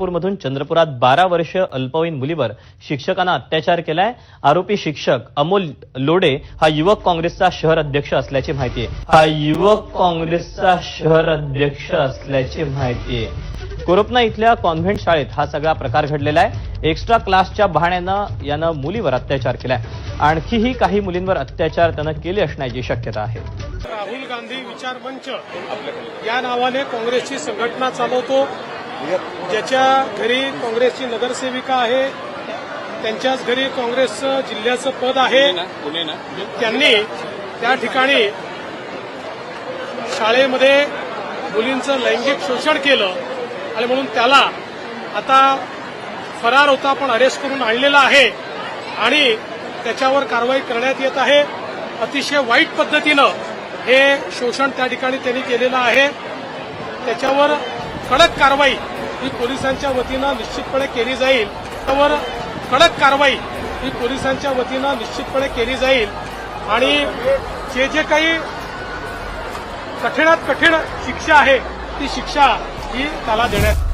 मधून चंद्रपुरात बारा वर्ष अल्पवयीन मुलीवर शिक्षकांना अत्याचार केलाय. आरोपी शिक्षक अमोल लोडे हा युवक काँग्रेसचा शहर अध्यक्ष असल्याची माहिती आहे. हा युवक काँग्रेसचा शहर अध्यक्ष असल्याची माहिती आहे. कोरपना इथल्या कॉन्व्हेंट शाळेत हा सगळा प्रकार घडलेला आहे. एक्स्ट्रा क्लासच्या बहाण्यानं यानं मुलीवर अत्याचार केलाय. आणखीही काही मुलींवर अत्याचार त्यानं केले असण्याची शक्यता आहे. राहुल गांधी विचार मंच या नावाने काँग्रेसची संघटना चालवतो. ज्याच्या घरी काँग्रेसची नगरसेविका आहे त्यांच्याच घरी काँग्रेसचं जिल्ह्याचं पद आहे. त्यांनी त्या ठिकाणी शाळेमध्ये मुलींचं लैंगिक शोषण केलं आणि म्हणून त्याला आता फरार होता पण अरेस्ट करून आणलेला आहे आणि त्याच्यावर कारवाई करण्यात येत आहे. अतिशय वाईट पद्धतीनं हे शोषण त्या ठिकाणी त्यांनी केलेलं आहे. त्याच्यावर कडक कारवाई ही पोलिसांच्या वतीनं निश्चितपणे केली जाईल. त्यावर कडक कारवाई ही पोलिसांच्या वतीनं निश्चितपणे केली जाईल. आणि जे जे काही कठीणात कठीण शिक्षा आहे ती शिक्षा ही त्याला देण्यात